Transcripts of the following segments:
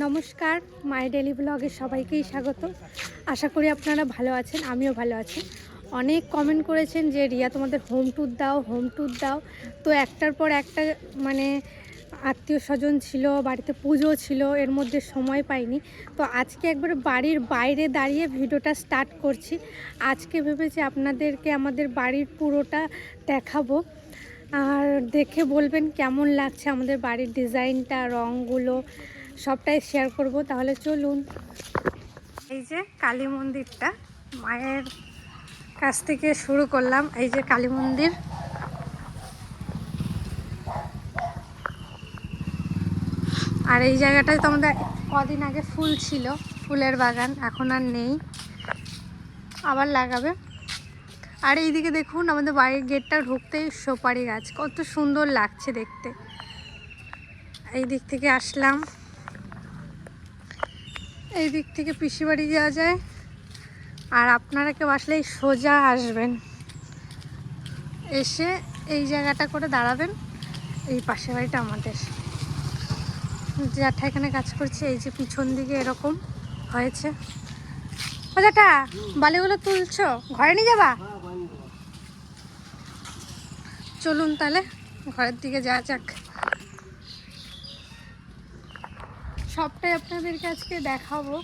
নমস্কার, মাই ডেলি ব্লগে সবাইকেই স্বাগত। আশা করি আপনারা ভালো আছেন, আমিও ভালো আছি। অনেক কমেন্ট করেছেন যে, রিয়া, তোমাদের হোম ট্যুর দাও হোম ট্যুর দাও। তো একটার পর একটা মানে আত্মীয় স্বজন ছিল, বাড়িতে পুজো ছিল, এর মধ্যে সময় পাইনি। তো আজকে একবার বাড়ির বাইরে দাঁড়িয়ে ভিডিওটা স্টার্ট করছি। আজকে ভেবেছি আপনাদেরকে আমাদের বাড়ির পুরোটা দেখাবো। আর দেখে বলবেন কেমন লাগছে আমাদের বাড়ির ডিজাইনটা রঙগুলো সবটাই শেয়ার করব, তাহলে চলুন। এই যে কালী মন্দিরটা, মায়ের কাছ থেকে শুরু করলাম, এই যে কালী মন্দির। আর এই জায়গাটায় তো আমাদের কদিন আগে ফুল ছিল, ফুলের বাগান, এখন আর নেই। আবার লাগাবে। আর এইদিকে দেখুন, আমাদের বাড়ির গেটটা ঢুকতেই সুপারি গাছ, কত সুন্দর লাগছে দেখতে। এই দিক থেকে আসলাম। এই দিক থেকে পিসি বাড়ি যাওয়া যায়। আর আপনারা কেউ আসলেই সোজা আসবেন। এসে এই জায়গাটা করে দাঁড়াবেন। এই পাশের বাড়িটা আমাদের। জ্যাঠা এখানে কাজ করছে, এই যে পিছন দিকে এরকম হয়েছে। ও জ্যাঠা, বালিগুলো তুলছো? ঘরে নিয়ে যাবা? চলুন তাহলে, ঘরের দিকে যাওয়া যাক। সবটাই আপনাদেরকে আজকে দেখাবো।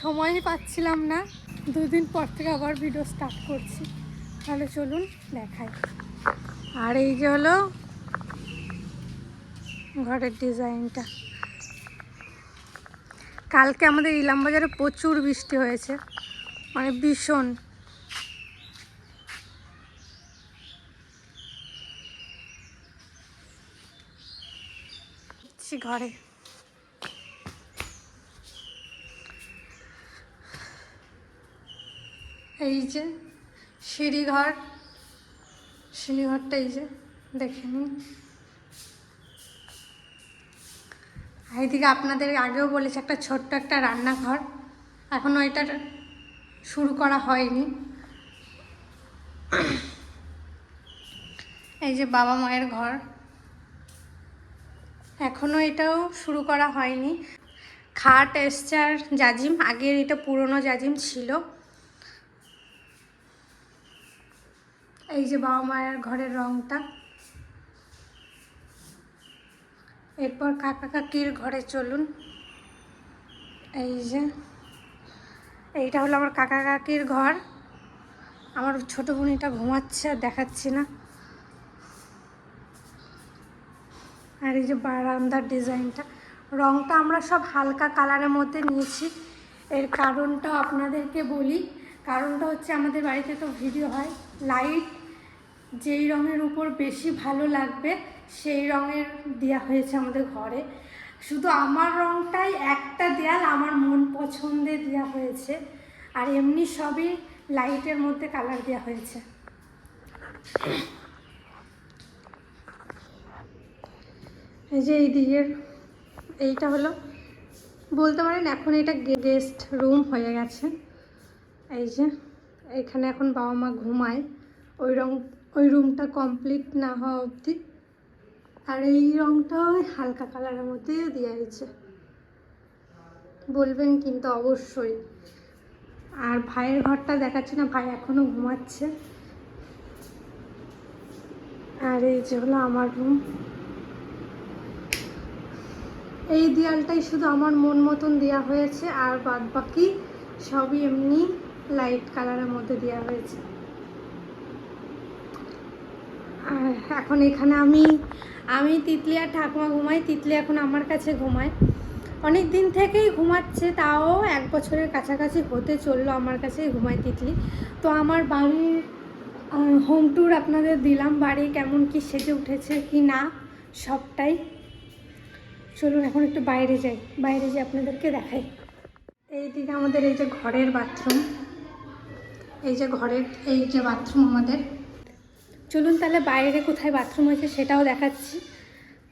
সময়ই পাচ্ছিলাম না। দুদিন পর থেকে আবার ভিডিও স্টার্ট করছি। তাহলে চলুন দেখাই। আর এই যে হলো ঘরের ডিজাইনটা কালকে আমাদের ইলাম বাজারে প্রচুর বৃষ্টি হয়েছে। মানে ভীষণ। ঘরে। এই যে সিঁড়িঘর, সিঁড়িঘরটা এই যে দেখে নিন। এইদিকে আপনাদের আগেও বলেছি, একটা ছোট্ট একটা রান্নাঘর। এখনও এটা শুরু করা হয়নি। এই যে বাবা মায়ের ঘর। এখনও এটাও শুরু করা হয়নি। খাট এসছে আর জাজিম, আগের এটা পুরনো জাজিম ছিল। এই যে বাবা মায়ের ঘরের রংটা। এরপর কাকা কাকির ঘরে চলুন। এই যে, এইটা হলো আমার কাকা কাকির ঘর। আমার ছোট বোনিটা ঘুমাচ্ছে আর দেখাচ্ছি না। আর এই যে বারান্দার ডিজাইনটা। রংটা আমরা সব হালকা কালারের মধ্যে নিয়েছি। এর কারণটা আপনাদেরকে বলি। কারণটা হচ্ছে আমাদের বাড়িতে তো ভিডিও হয়, লাইট যেই রঙের উপর বেশি ভালো লাগবে, সেই রঙের দেওয়া হয়েছে আমাদের ঘরে। শুধু আমার রঙটাই একটা দেয়াল, আমার মন পছন্দে দেওয়া হয়েছে। আর এমনি সবই লাইটের মধ্যে কালার দেওয়া হয়েছে। এই যে এই দিকের, এইটা হলো, বলতে পারেন এখন এটা গেস্ট রুম হয়ে গেছে। এই যে, এখানে এখন বাবা মা ঘুমায়, ওই রং ওই রুমটা কমপ্লিট না হওয়া অবধি। আর এই রংটা ওই হালকা কালারের মধ্যেই দেওয়া হয়েছে। বলবেন কিন্তু অবশ্যই। আর ভাইয়ের ঘরটা দেখাচ্ছি না, ভাই এখনও ঘুমাচ্ছে। আর এই যে হলো আমার রুম এই দেয়ালটাই শুধু আমার মন মতন দেওয়া হয়েছে, আর বাদ বাকি সবই এমনি লাইট কালারের মধ্যে দেওয়া হয়েছে। এখন এখানে আমি আমি তিতলি আর ঠাকুমা ঘুমাই, তিতলি এখন আমার কাছে ঘুমায়। অনেক দিন থেকেই ঘুমাচ্ছে, তাও এক বছরের কাছাকাছি হতে চলল আমার কাছেই ঘুমায় তিতলি। তো আমার বাড়ির হোম ট্যুর আপনাদের দিলাম, বাড়ি কেমন কি সেজে উঠেছে কি না, সবটাই। চলুন এখন একটু বাইরে যাই, বাইরে যেয়ে আপনাদেরকে দেখাই। এই দিকে আমাদের এই যে ঘরের বাথরুম এই যে ঘরের, এই যে বাথরুম আমাদের। চলুন তাহলে বাইরে কোথায় বাথরুম হয়েছে সেটাও দেখাচ্ছি।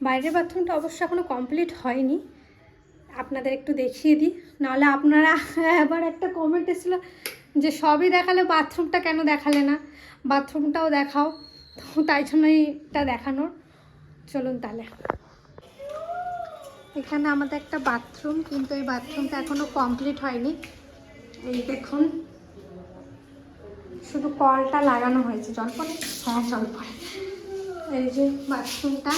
বাইরের বাথরুমটা অবশ্য এখনও কমপ্লিট হয়নি। আপনাদের একটু দেখিয়ে দিই। নাহলে আপনারা আবার একটা কমেন্ট এসেছিল যে সবই দেখালে বাথরুমটা কেন দেখালে না? বাথরুমটাও দেখাও। তাই জন্যই এটা দেখানোর। চলুন তাহলে। এখানে আমাদের একটা বাথরুম কিন্তু এই বাথরুমটা এখনও কমপ্লিট হয়নি। এই দেখুন। শুধু কলটা লাগানো হয়েছে, জল পড়ে? হ্যাঁ জল পড়ে। এই যে বাথরুমটা,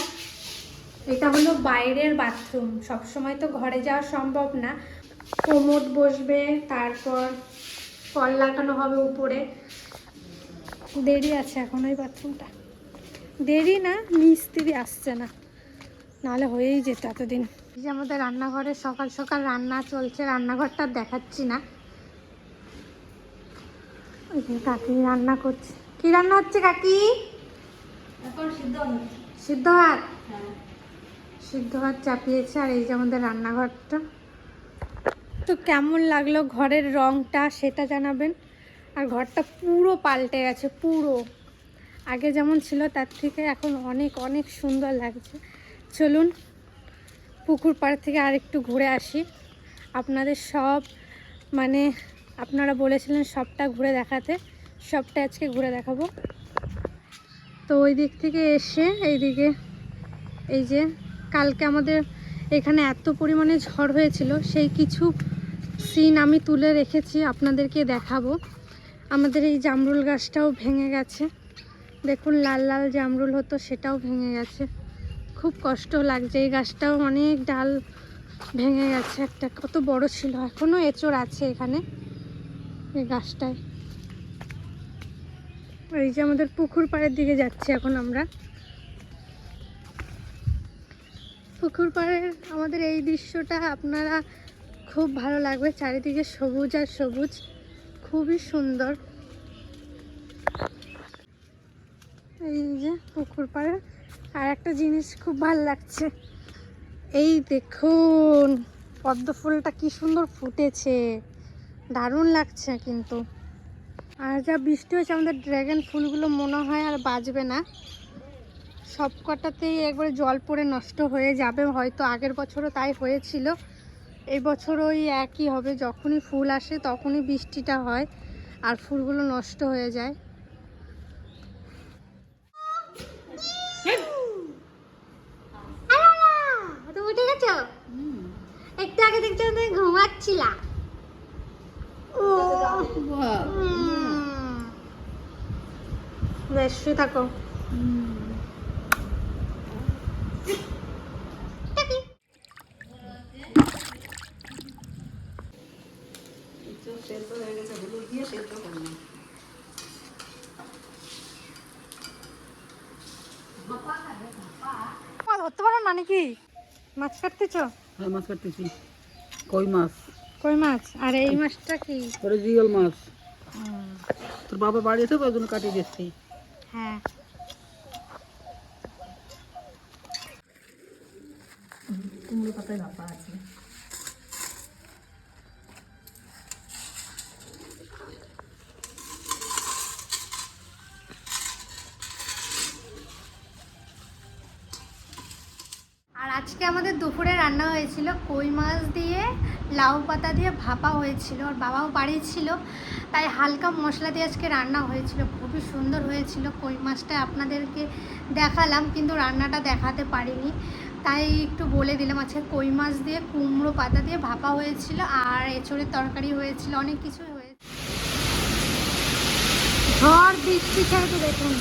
এটা হলো বাইরের বাথরুম। সবসময় তো ঘরে যাওয়া সম্ভব না। কোমোড বসবে, তারপর কল লাগানো হবে উপরে। দেরি আছে এখন ওই বাথরুমটা। দেরি না, মিস্ত্রি আসছে না। নাহলে হয়েই যেত এতদিন। এই যে আমাদের রান্নাঘরে সকাল সকাল রান্না চলছে, রান্নাঘরটা দেখাচ্ছি না। কাকি রান্না করছে। কি রান্না হচ্ছে কাকি? সিদ্ধ ভাত? সিদ্ধ ভাত চাপিয়েছে আর এই যে আমাদের রান্নাঘরটা। তো কেমন লাগল ঘরের রংটা সেটা জানাবেন। আর ঘরটা পুরো পাল্টে গেছে পুরো। আগে যেমন ছিল তার থেকে এখন অনেক অনেক সুন্দর লাগছে। চলুন পুকুর পাড় থেকে আর একটু ঘুরে আসি। আপনাদের সব মানে আপনারা বলেছিলেন সবটা ঘুরে দেখাতে, সবটা আজকে ঘুরে দেখাবো। তো ওই দিক থেকে এসে এইদিকে, এই যে কালকে আমাদের এখানে এত পরিমাণে ঝড় হয়েছিল, সেই কিছু সিন আমি তুলে রেখেছি আপনাদেরকে দেখাবো। আমাদের এই জামরুল গাছটাও ভেঙে গেছে। দেখুন লাল লাল জামরুল হতো, সেটাও ভেঙে গেছে। খুব কষ্ট লাগছে, এই গাছটাও অনেক ডাল ভেঙে গেছে, একটা কত বড় ছিল এখনও এঁচড় আছে এখানে। এই গাছটায়। এই যে আমাদের পুকুর পাড়ের দিকে যাচ্ছি এখন আমরা। পুকুর পাড়ের আমাদের এই দৃশ্যটা আপনারা খুব ভালো লাগবে, চারিদিকে সবুজ আর সবুজ, খুবই সুন্দর। এই যে পুকুর পাড়ে, আর একটা জিনিস খুব ভালো লাগছে। এই দেখুন, পদ্ম ফুলটা কি সুন্দর ফুটেছে। দারুণ লাগছে কিন্তু। আর যা বৃষ্টি হয়েছে, আমাদের ড্র্যাগন ফুলগুলো মনে হয় আর বাজবে না। সব কটাতেই একবারে জল পড়ে নষ্ট হয়ে যাবে, হয়তো আগের বছরও তাই হয়েছিল। এই বছর ওই একই হবে, যখনই ফুল আসে তখনই বৃষ্টিটা হয় আর ফুলগুলো নষ্ট হয়ে যায় তুমি উঠে গেছো একটু আগে দেখছ তুমি ঘুমাচ্ছিলা ও হুম। বেশ শুয়ে থাকো। মা ধরতে পারো না নাকি? মাছ কাটতেছ? হ্যাঁ মাছ কাটতেছি। কই মাছ? কই মাছ? আর এই মাছটা কি? ওরে জিওল মাছ। তোর বাবা বাড়ি আছে তো ওই জন্য কাটিয়ে দিচ্ছি। হ্যাঁ। কুমড়ো পাতায় ভাপা আছে আর আজকে আমাদের দুপুরে রান্না হয়েছিল কই মাছ দিয়ে, লাউ পাতা দিয়ে ভাপা হয়েছিল, আর বাবাও বাড়ি ছিল। তাই হালকা মশলা দিয়ে আজকে রান্না হয়েছিল। খুবই সুন্দর হয়েছিল কই মাছটা আপনাদেরকে দেখালাম, কিন্তু রান্নাটা দেখাতে পারিনি। তাই একটু বলে দিলাম, আজকে কই মাছ দিয়ে কুমড়ো পাতা দিয়ে ভাপা হয়েছিল, আর এঁচড়ের তরকারি হয়েছিল, অনেক কিছুই হয়েছে ঝড় বৃষ্টি ছেড়ে দেখুন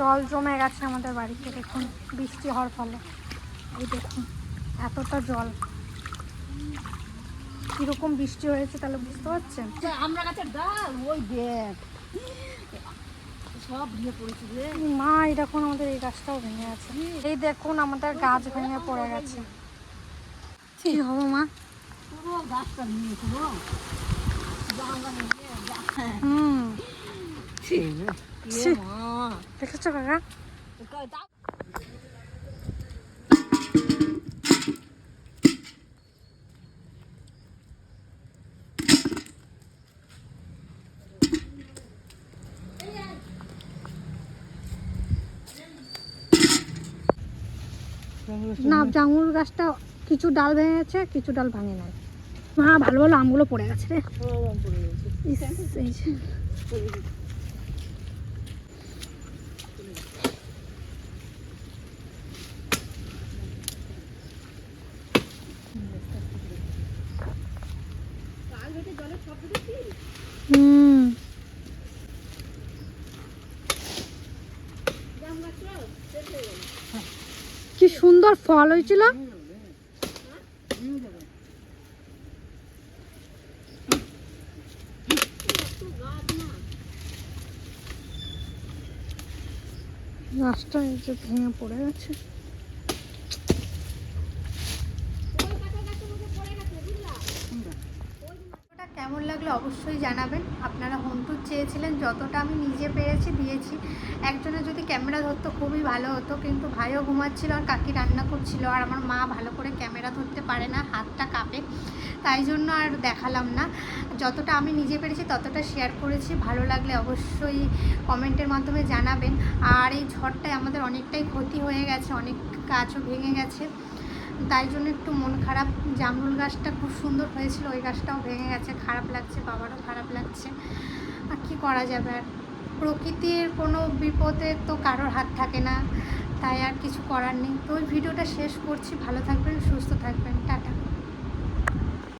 জল জমে গেছে আমাদের বাড়িতে দেখুন বৃষ্টি হওয়ার ফলে। এই দেখুন এতটা জল। কীরকম বৃষ্টি হয়েছে তাহলে বুঝতে পারছেন? আমরা গাছের ওই দেখ। সব ভিজে পড়েছে মা দেখুন আমাদের এই গাছটাও ভেঙে আছে। এই দেখুন আমাদের গাছ ভেঙে পড়ে গেছে। কি হবে মা? পুরো গাছটা পুরো হুম। মা। না জামুল গাছটা কিছু ডাল ভেঙে গেছে, কিছু ডাল ভাঙে নাই। মা, ভালো ভালো আমগুলো পড়ে গেছে রে সব আম পড়ে গেছে ইস, এই যে। হুম কি সুন্দর ফল হয়েছিল। গাছটা এই যে ভেঙে পড়ে গেছে ভিডিওটা কেমন লাগল অবশ্যই জানাবেন। আপনারা হন্টুর চেয়েছিলেন, যতটা আমি নিজে পেরেছি দিয়েছি। একজনের যদি ক্যামেরা ধরতো খুবই ভালো হতো, কিন্তু ভাইও ঘুমাচ্ছিল আর কাকি রান্না করছিল আর আমার মা ভালো করে ক্যামেরা ধরতে পারে না, হাতটা কাঁপে। তাই জন্য আর দেখালাম না। যতটা আমি নিজে পেরেছি ততটা শেয়ার করেছি। ভালো লাগলে অবশ্যই কমেন্টের মাধ্যমে জানাবেন। আর এই ঝড়টায় আমাদের অনেকটাই ক্ষতি হয়ে গেছে, অনেক গাছও ভেঙে গেছে। তাই জন্য একটু মন খারাপ। জামরুল গাছটা খুব সুন্দর হয়েছিল, ওই গাছটাও ভেঙে গেছে, খারাপ লাগছে, বাবারও খারাপ লাগছে। আর কী করা যাবে আর? প্রকৃতির কোনো বিপদে তো কারোর হাত থাকে না, তাই আর কিছু করার নেই। তো ওই ভিডিওটা শেষ করছি, ভালো থাকবেন, সুস্থ থাকবেন, টাটা।